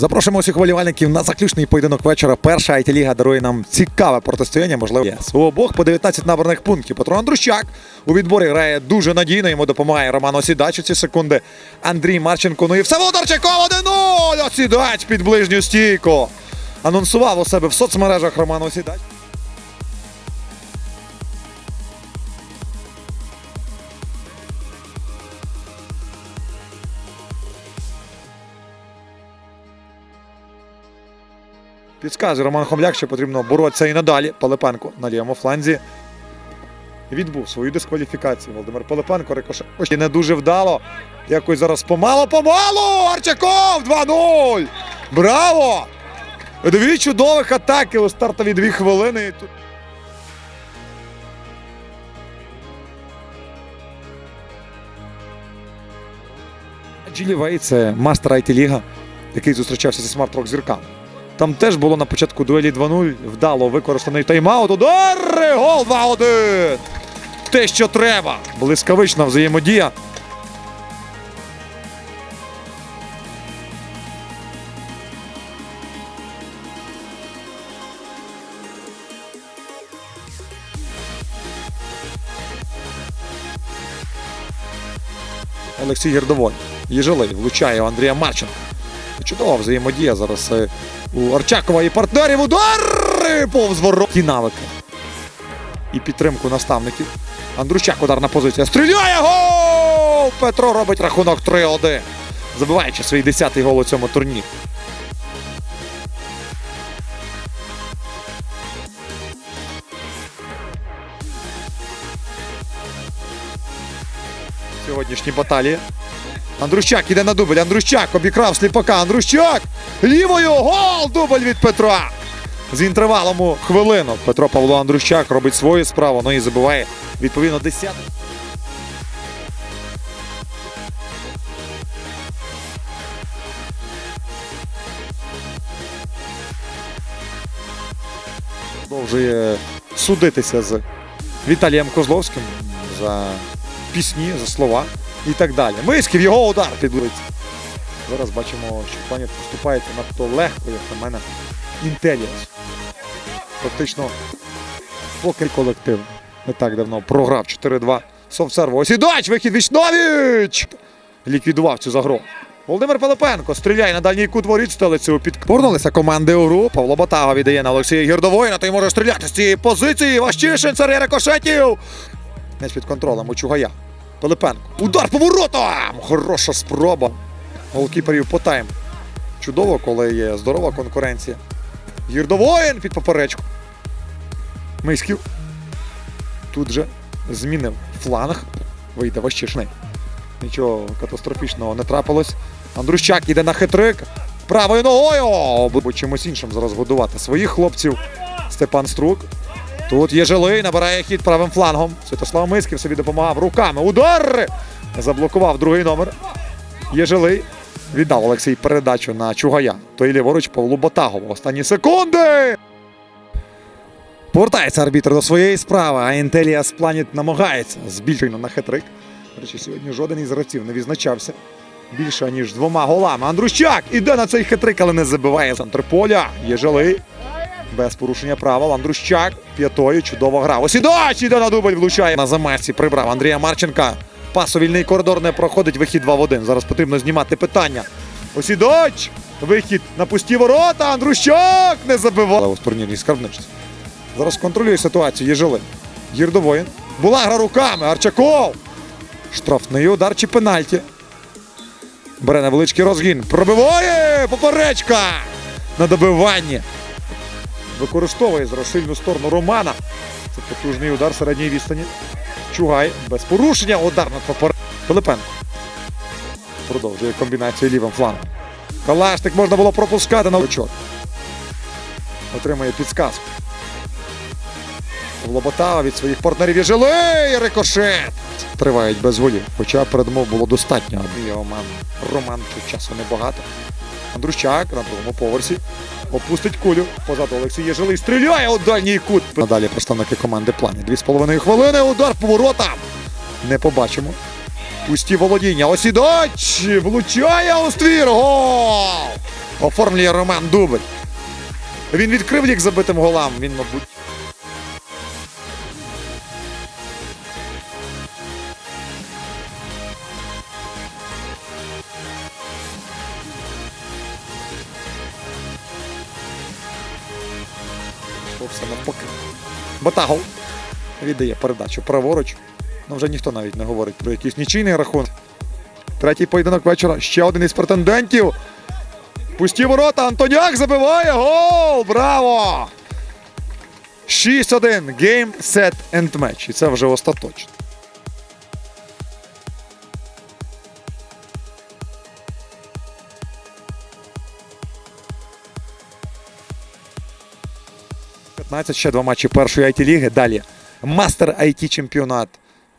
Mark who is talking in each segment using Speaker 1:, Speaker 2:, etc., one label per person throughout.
Speaker 1: Запрошуємо усіх вболівальників на заключний поєдинок вечора. Перша it ліга дарує нам цікаве протистояння. Можливо, yes. у обох по 19 набраних пунктів. Петро Андрущак у відборі грає дуже надійно. Йому допомагає Роман Осідач у ці секунди. Андрій Марченко. Ну і все Володарчаков 1-0! Осідач під ближню стійку. Анонсував у себе в соцмережах Роман Осідач. Підказує Роман Хомляк, що потрібно боротися і надалі. Пилипенко на лівому фланзі. Відбув свою дискваліфікацію. Володимир Пилипенко рикоше. Ось не дуже вдало. Якось зараз помало, помало! Арчаков 2-0! Браво! Дві чудових атаки у стартові дві хвилини. І тут Джилівей це мастер IT ліга, який зустрічався зі смарт-рок зірками. Там теж було на початку дуелі 2-0. Вдало використаний тайм-аут. Удар! Гол 2-1! Те, що треба. Блискавична взаємодія. Олексій Гердовой. Єжелей влучає Андрія Марченка. Чудова взаємодія зараз е, у Арчакова і партнерів. Удар! Повз ворот. Ті навики. І підтримку наставників. Андрущак ударна позиція. Стріляє! Гол! Петро робить рахунок 3-1. Забиваючи свій 10-й гол у цьому турнірі. Сьогоднішні баталії. Андрущак іде на дубль. Андрущак обікрав сліпака. Андрущак! Лівою гол! Дубль від Петра. З інтервалом хвилину. Петро Павло Андрущак робить свою справу, ну і забиває відповідно 10. Продовжує судитися з Віталієм Козловським за пісні, за слова і так далі. Мисків його удар підлиться. Зараз бачимо, що пані поступається надто легко, як на мене, інтеліас. Фактично, покер колектив не так давно програв 4-2 Совсерво. Осідач, вихід Вічновіч! Ліквідував цю загрозу. Володимир Пилипенко стріляє на дальній кут воріт стелиться у під. Повернулися команди у гру. Павло Батага віддає на Олексія Гірдовоїна. Той може стріляти з цієї позиції. Ващишин, серія рикошетів. М'яч під контролем у Чугая. Пилипенко. Удар по воротам! Хороша спроба. Голкіперів по тайм. Чудово, коли є здорова конкуренція. Гірдовоїн під поперечку. Мисків. Тут же змінив фланг. Вийде Ващишний. Нічого катастрофічного не трапилось. Андрущак іде на хитрик. Правою ногою. Буде чимось іншим зараз годувати своїх хлопців. Степан Струк. Тут є жилий, набирає хід правим флангом. Святослав Мисків собі допомагав руками. Удар! Заблокував другий номер. Є жилий. Віддав Олексій передачу на Чугая. Той ліворуч Павлу Батагову. Останні секунди. Повертається арбітр до своєї справи, а Інтеліас Планіт намагається збільшено на хитрик. До речі, сьогодні жоден із гравців не відзначався більше, ніж двома голами. Андрущак іде на цей хитрик, але не забиває центр поля. Є жилий. Без порушення правил. Андрущак п'ятою чудово грав. Осідач іде на дубль, влучає на замасі. Прибрав Андрія Марченка. Пасовільний коридор не проходить. Вихід 2 в 1. Зараз потрібно знімати питання. Осідач! Вихід на пусті ворота. Андрущак не забивав. У турнірній скарбничці. Зараз контролює ситуацію. Єжилин. Гірдовоїн. Була гра руками. Арчаков. Штрафний удар чи пенальті. Бере невеличкий розгін. Пробиває! Поперечка! На добиванні. Використовує сильну сторону Романа. Це потужний удар середньої відстані. Чугай без порушення. Удар над попер... Пилипенко. Продовжує комбінацію лівим флангом. Калашник можна було пропускати на очок. Отримує підсказку. Лоботава від своїх партнерів є жилий рикошет. Тривають без голів. Хоча передумов було достатньо. Роман, Роман часу небагато. Андрущак на другому поверсі. Опустить кулю. Позаду Олексій Єжилий стріляє у дальній кут. Надалі представники команди плані. Дві з половиною хвилини. Удар по воротам. Не побачимо. Пусті володіння. Осідач влучає у ствір. Гол! Оформлює Роман Дубль. Він відкрив лік забитим голам. Він, мабуть. Пішло навпаки. Батагов віддає передачу праворуч. Ну вже ніхто навіть не говорить про якийсь нічийний рахунок. Третій поєдинок вечора. Ще один із претендентів. Пусті ворота. Антоняк забиває гол! Браво! 6-1. Game, set and match. І це вже остаточно. П'ятнадцять ще два матчі першої it ліги. Далі мастер IT чемпіонат.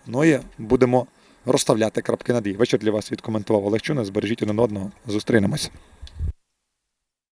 Speaker 1: Ну і будемо розставляти крапки над «і». Вечір для вас відкоментував Олег Чуна. Збережіть один одного. Зустрінемось.